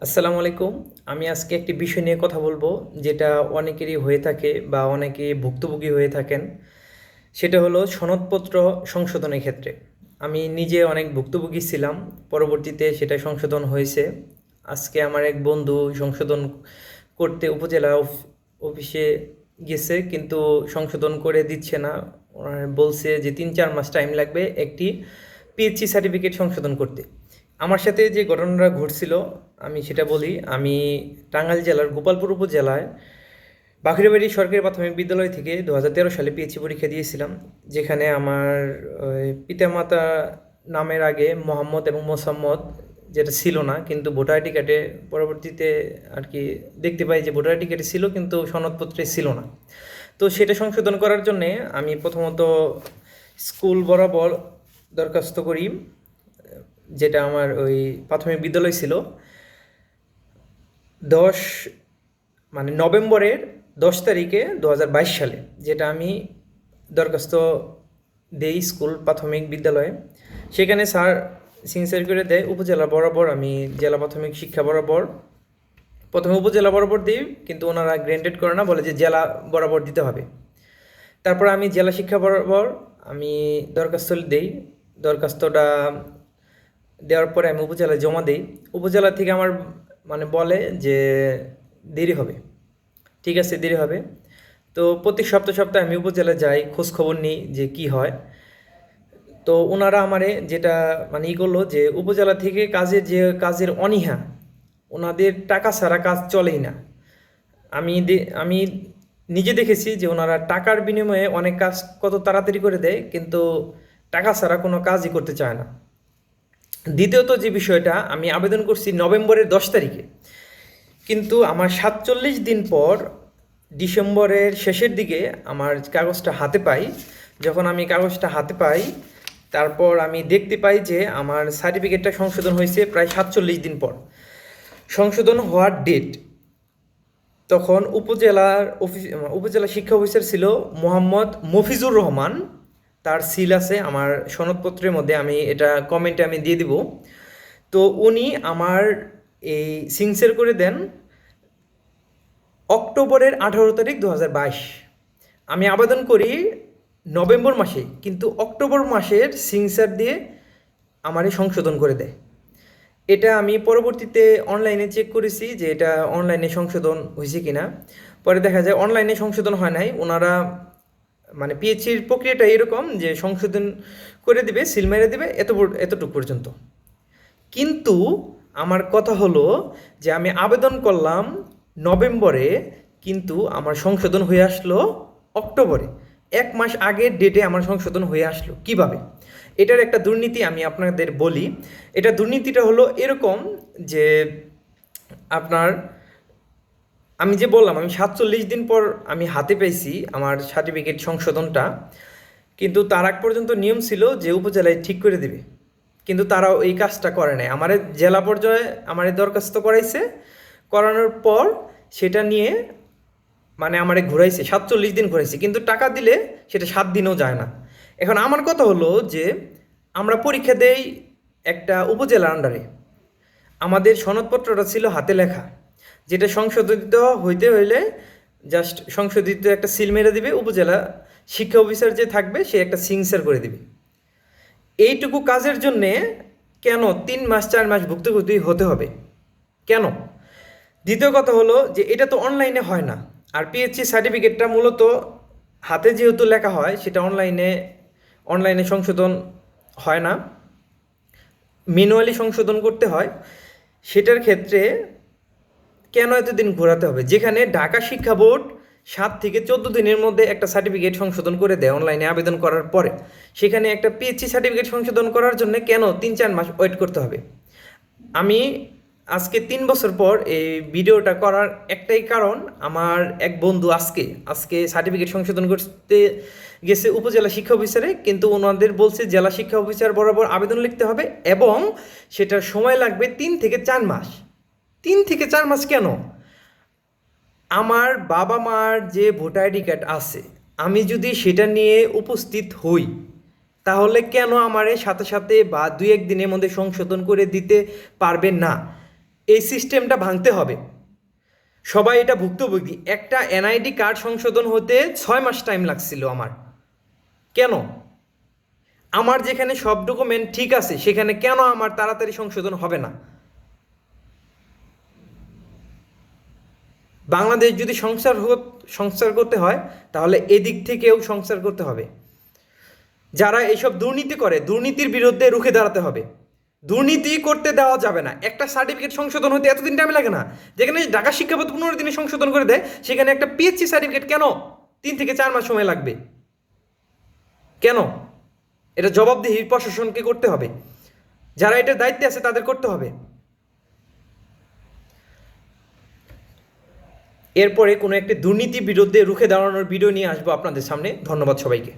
আসসালামু আলাইকুম। আমি আজকে একটি বিষয় নিয়ে কথা বলব, যেটা অনেকেরই হয়ে থাকে বা অনেকে ভুক্তভোগী হয়ে থাকেন। সেটা হলো সনদপত্র সংশোধনের ক্ষেত্রে। আমি নিজে অনেক ভুক্তভোগী ছিলাম, পরবর্তীতে সেটা সংশোধন হয়েছে। আজকে আমার এক বন্ধু সংশোধন করতে উপজেলা অফ- অফিসে গেছে, কিন্তু সংশোধন করে দিচ্ছে না। বলছে যে তিন চার মাস টাইম লাগবে একটি পিএইচসি সার্টিফিকেট সংশোধন করতে। আমার সাথে যে ঘটনাটা ঘটছিল আমি সেটা বলি, আমি টাঙ্গাইল জেলার গোপালপুর উপজেলায় বাঘিরাবাড়ি সরকারি প্রাথমিক বিদ্যালয় থেকে দু হাজার তেরো সালে পিএইচসি পরীক্ষা দিয়েছিলাম, যেখানে আমার পিতামাতা নামের আগে মোহাম্মদ এবং মোসাম্মদ যেটা ছিল না, কিন্তু ভোটার আইডি কার্ডে পরবর্তীতে আর কি দেখতে পাই যে ভোটার আইডি কার্ডে ছিল, কিন্তু সনদপত্রে ছিল না। তো সেটা সংশোধন করার জন্যে আমি প্রথমত স্কুল বরাবর দরখাস্ত করি, যেটা আমার ওই প্রাথমিক বিদ্যালয় ছিল। দশ মানে নভেম্বরের দশ তারিখে দু হাজার বাইশ সালে, যেটা আমি দরখাস্ত দেই স্কুল প্রাথমিক বিদ্যালয়ে। সেখানে স্যার সিনসার করে দেয়, উপজেলা বরাবর আমি জেলা প্রাথমিক শিক্ষা বরাবর, প্রথমে উপজেলা বরাবর দিই, কিন্তু ওনারা গ্র্যান্টেড করে না, বলে যে জেলা বরাবর দিতে হবে। তারপর আমি জেলা শিক্ষা বরাবর আমি দরখাস্ত দেই। দরখাস্তটা দেওয়ার পরে আমি উপজেলায় জমা দিই। উপজেলা থেকে আমার মানে বলে যে দেরি হবে। ঠিক আছে, দেরি হবে। তো প্রতি সপ্তাহ সপ্তাহে আমি উপজেলায় যাই খোঁজ খবর নিই যে কি হয়। তো ওনারা আমারে যেটা মানে ই করল যে উপজেলা থেকে কাজের যে কাজের অনীহা ওনাদের টাকা ছাড়া কাজ চলেই না। আমি আমি নিজে দেখেছি যে ওনারা টাকার বিনিময়ে অনেক কাজ কত তাড়াতাড়ি করে দেয়, কিন্তু টাকা ছাড়া কোনো কাজই করতে চায় না। দ্বিতীয়ত যে বিষয়টা, আমি আবেদন করছি নভেম্বরের দশ তারিখে। কিন্তু আমার সাতচল্লিশ দিন পর ডিসেম্বরের শেষের দিকে আমার কাগজটা হাতে পাই। যখন আমি কাগজটা হাতে পাই, তারপর আমি দেখতে পাই যে আমার সার্টিফিকেটটা সংশোধন হয়েছে প্রায় সাতচল্লিশ দিন পর। সংশোধন হওয়ার ডেট। তখন উপজেলার অফিস, উপজেলা শিক্ষা অফিসার ছিল মোহাম্মদ মফিজুর রহমান। তার সিল আছে, আমার সনদপত্রের মধ্যে আমি এটা কমেন্টে আমি দিয়ে দিব। তো উনি আমার এই সিংসের করে দেন, অক্টোবরের আঠারো তারিখ দু হাজার বাইশ। আমি আবেদন করি নভেম্বর মাসে, কিন্তু অক্টোবর মাসের সিংসার দিয়ে আমারে সংশোধন করে দেয়। এটা আমি পরবর্তীতে অনলাইনে চেক করেছি যে এটা অনলাইনে সংশোধন হয়েছে কিনা। পরে দেখা যায় অনলাইনে সংশোধন হয় নাই ওনারা মানে পিএইচির প্রক্রিয়াটা এরকম যে সংশোধন করে দিবে, সিল মেরে দিবে এত এতটুকু পর্যন্ত। কিন্তু আমার কথা হলো যে আমি আবেদন করলাম নভেম্বরে, কিন্তু আমার সংশোধন হয়ে আসলো অক্টোবরে। এক মাস আগের ডেটে আমার সংশোধন হয়ে আসলো। কীভাবে? এটার একটা দুর্নীতি আমি আপনাদের বলি। এটা দুর্নীতিটা হলো এরকম যে আপনার আমি যে বললাম, আমি সাতচল্লিশ দিন পর আমি হাতে পেয়েছি আমার সার্টিফিকেট সংশোধনটা, কিন্তু তার আগ পর্যন্ত নিয়ম ছিল যে উপজেলায় ঠিক করে দিবে। কিন্তু তারাও এই কাজটা করে নাই। আমার জেলা পর্যায়ে আমার দরখাস্ত করাইছে। করানোর পর সেটা নিয়ে মানে আমারে ঘুরাইছে, সাতচল্লিশ দিন ঘুরাইছে। কিন্তু টাকা দিলে সেটা সাত দিনও যায় না। এখন আমার কথা হলো যে আমরা পরীক্ষা দেই একটা উপজেলার আন্ডারে আমাদের সনদপত্রটা ছিল হাতে লেখা। যেটা সংশোধিত হইতে হইলে জাস্ট সংশোধিত একটা সিল মেরে দিবে, উপজেলা শিক্ষা অফিসার যে থাকবে, সে একটা সিংসার করে দিবে। এইটুকু কাজের জন্যে কেন তিন মাস, চার মাস ভুক্তভোগী হতে হবে? কেন? দ্বিতীয় কথা হলো যে এটা তো অনলাইনে হয় না। আর পিএইচসি সার্টিফিকেটটা মূলত হাতে যেহেতু লেখা হয়, সেটা অনলাইনে অনলাইনে সংশোধন হয় না। ম্যানুয়ালি সংশোধন করতে হয়। সেটার ক্ষেত্রে কেন এতদিন ঘোরাতে হবে? যেখানে ঢাকা শিক্ষা বোর্ড সাত থেকে চোদ্দ দিনের মধ্যে একটা সার্টিফিকেট সংশোধন করে দেয় অনলাইনে আবেদন করার পরে। সেখানে একটা পিএইচসি সার্টিফিকেট সংশোধন করার জন্য কেন তিন চার মাস ওয়েট করতে হবে? আমি আজকে তিন বছর পর এই ভিডিওটা করার একটাই কারণ, আমার এক বন্ধু আজকে আজকে সার্টিফিকেট সংশোধন করতে গেছে উপজেলা শিক্ষা অফিসারে, কিন্তু ওনাদের বলছে জেলা শিক্ষা অফিসার বরাবর আবেদন লিখতে হবে এবং সেটার সময় লাগবে তিন থেকে চার মাস। তিন থেকে চার মাস কেন? আমার বাবা মার যে ভোটার আইডি কার্ড আছে, আমি যদি সেটা নিয়ে উপস্থিত হই, তাহলে কেন আমারে সাথে সাথে বা দুই এক দিনের মধ্যে সংশোধন করে দিতে পারবে না? এই সিস্টেমটা ভাঙতে হবে। সবাই এটা ভুক্তভোগী। একটা এনআইডি কার্ড সংশোধন হতে ছয় মাস টাইম লাগছিল আমার। কেন? আমার যেখানে সব ডকুমেন্ট ঠিক আছে, সেখানে কেন আমার তাড়াতাড়ি সংশোধন হবে না? বাংলাদেশ যদি সংসার সংস্কার করতে হয়, তাহলে এদিক থেকেও সংস্কার করতে হবে। যারা এইসব দুর্নীতি করে, দুর্নীতির বিরুদ্ধে রুখে দাঁড়াতে হবে। দুর্নীতি করতে দেওয়া যাবে না। একটা সার্টিফিকেট সংশোধন হতে এতদিন টাইম লাগে না। যেখানে ঢাকা শিক্ষাপদ পনেরো দিনে সংশোধন করে দেয়, সেখানে একটা পিএইচসি সার্টিফিকেট কেন তিন থেকে চার মাস সময় লাগবে? কেন? এটা জবাবদিহি প্রশাসনকে করতে হবে। যারা এটার দায়িত্বে আছে, তাদের করতে হবে। এরপরে কোনো একটি দুর্নীতি বিরুদ্ধে রুখে দাঁড়ানোর ভিডিও নিয়ে আসব আপনাদের সামনে। ধন্যবাদ সবাইকে।